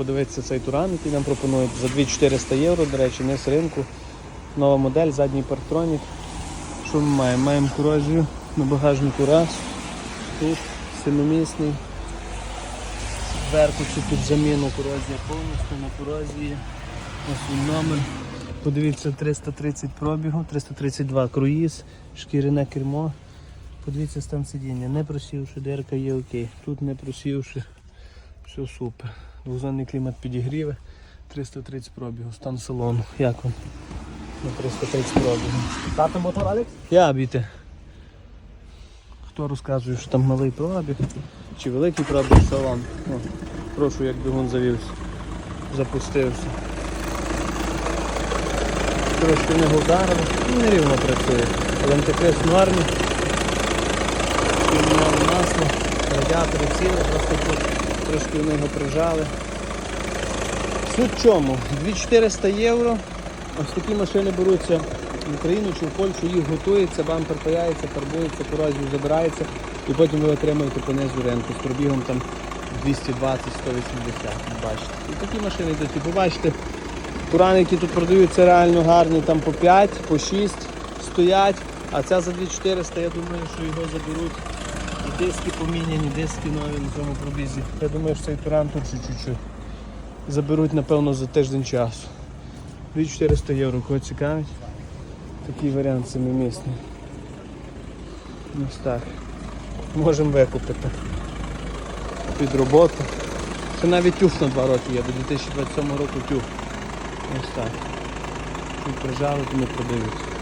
Подивитися цей туран, який нам пропонують за 2400 євро, до речі, не з ринку. Нова модель, задній парктронік. Що ми маємо? Маємо корозію на багажнику раз. Тут семимісний. Зверху чи під заміну корозія повністю на корозії. Ось він номер. Подивіться 330 пробігу, 332 круїз, шкіряне кермо. Подивіться стан сидіння, не просівши, дерка є окей. Тут не просівши, все супер. Двозонний клімат підігріве, 330 пробігу, стан салону. Як вам? На 330 пробігу. Тата мотор, Алекс? Я біте. Хто розказує, що там малий пробіг чи великий пробіг салон. О, прошу, як двигун завівся. Запустився. Трошки не вдарило, ну, не рівно працює. Але антикриз нормі. Масло, радіатори цілі, просто тут трошки вони його прижали. Суть в чому? 2400 євро. Ось такі машини беруться в Україну чи в Польщу, їх готується, бампер паяється, фарбується, корозію забирається і потім ви отримаєте по низу ринку з пробігом там 220-180, бачите. І такі машини йдуть. І побачите, турани, які тут продаються реально гарні, там по 5, по 6 стоять, а ця за 2400, я думаю, що його заберуть. І диски поміняні, диски нові на цьому пробізі. Я думаю, що цей туран тут чуть-чуть. Заберуть, напевно, за тиждень часу. 2400 євро, кого цікавить. Такий варіант семимісний. Ось так. Можемо викупити. Під роботу. Це навіть тюф на 2 роки є, до 2027 року тюф. Ось так. Чуть прижали, то не продаються.